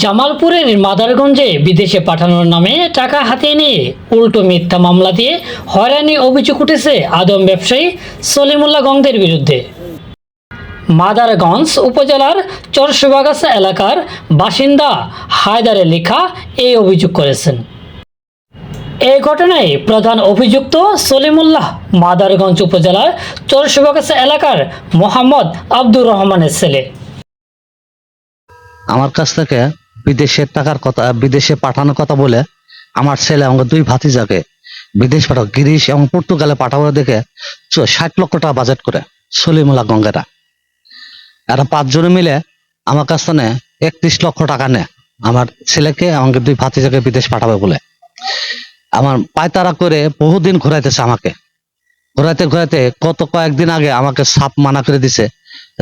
জামালপুরের মাদারগঞ্জে বিদেশে পাঠানোর নামে টাকা হাতিয়ে নিয়ে উল্টো মিথ্যা মামলা দিয়ে হয়রানি অভিযোগ উঠেছে আদম ব্যবসায়ী সলিমুল্লাহ গঙ্গের বিরুদ্ধে। মাদারগঞ্জ উপজেলার চরসুবাগাছা এলাকার বাসিন্দা হায়দারে লেখা এই অভিযোগ করেছেন। এই ঘটনায় প্রধান অভিযুক্ত সলিমুল্লাহ মাদারগঞ্জ উপজেলার চরসুবাগাছা এলাকার মোহাম্মদ আব্দুর রহমানের ছেলে। আমার কাছ থেকে বিদেশের টাকার কথা, বিদেশে পাঠানোর কথা বলে আমার ছেলে আমাকে দুই ভাতি ভাতিজাকে বিদেশ পাঠাও গিরিশ এবং পর্তুগালে পাঠাবো দেখে ষাট লক্ষ টাকা বাজেট করে, সলিমুল্লাহ গঙ্গেরা। এরা পাঁচজনে মিলে আমার কাছ থেকে একত্রিশ লক্ষ টাকা নেয়, আমার ছেলেকে আমাকে দুই ভাতি ভাতিজাকে বিদেশ পাঠাবে বলে। আমার পায়তারা করে বহুদিন ঘোরাইতেছে আমাকে। ঘোরাইতে ঘোরাইতে কত কয়েকদিন আগে আমাকে সাপ মানা করে দিছে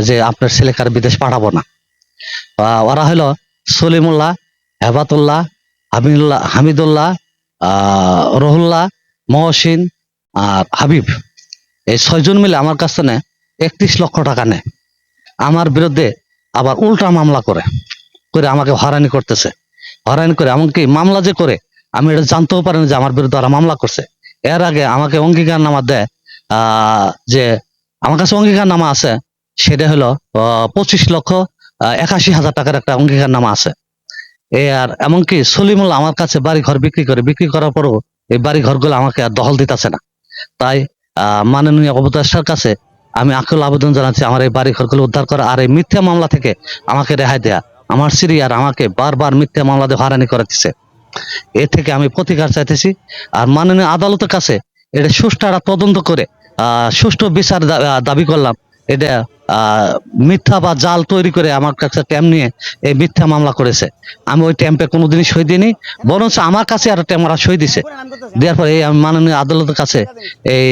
যে আপনার ছেলেকে আর বিদেশ পাঠাবো না। ওরা হলো সলিমুল্লাহ হেবাতুল্লাহ হামিদুল্লাহ হামিদুল্লাহ রহুল্লাহ, মহসিন আর হাবিব। এই ছয়জন মিলে আমার কাছ থেকে একত্রিশ লক্ষ টাকা নেয়। আমার বিরুদ্ধে আবার উল্টা মামলা করে করে আমাকে হয়রানি করতেছে। হয়রানি করে এমনকি মামলা যে করে, আমি এটা জানতেও পারিনি যে আমার বিরুদ্ধে ওরা মামলা করছে। এর আগে আমাকে অঙ্গীকার নামা দেয় যে আমার কাছে অঙ্গীকার নামা আছে, সেটা হলো পঁচিশ লক্ষ একাশি হাজার টাকার একটা অঙ্গীকার নামা আছে। এ, আর এমনকি সলিমুল্লাহ আমার কাছে বাড়ি ঘর বিক্রি করে, বিক্রি করার পরও এই বাড়ি ঘরগুলো আমাকে আর দখল দিতেছে না। তাই মাননীয় উপদেষ্টার কাছে আমি আকুল আবেদন জানাচ্ছি, আমার এই বাড়ি ঘরগুলো উদ্ধার করা আর এই মিথ্যা মামলা থেকে আমাকে রেহাই দেয়া। আমার সিরি আর আমাকে বারবার মিথ্যা মামলা দিয়ে হয়রানি করাতেছে এ থেকে আমি প্রতিকার চাইতেছি। আর মাননীয় আদালতের কাছে এটা সুষ্ঠু তদন্ত করে সুষ্ঠু বিচার দাবি করলাম। এটা মিথ্যা বা জাল তৈরি করে আমার কাছে ট্যাম নিয়ে এই মিথ্যা মামলা করেছে। আমি ওই ট্যাম্পে কোনোদিনই সই দিইনি, বরঞ্চ আমার কাছে আর ট্যাম ওরা সই দিছে। দেওয়ার পরে এই মাননীয় আদালতের কাছে এই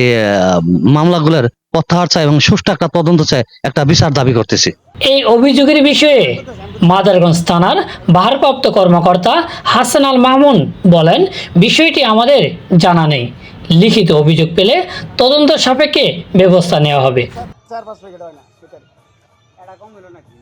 মামলাগুলোর প্রত্যাহার চাই এবং সুষ্ঠু একটা তদন্ত চাই একটা বিচার দাবি করতেছি। এই অভিযোগের বিষয়ে মাদারগঞ্জ থানার ভারপ্রাপ্ত কর্মকর্তা হাসান আল মামুন বলেন, বিষয়টি আমাদের জানা নেই। লিখিত অভিযোগ পেলে তদন্ত সাপেক্ষে ব্যবস্থা নেওয়া হবে। চার পাঁচ প্যাকেট হয় না চিকেন এটা কম হলো নাকি?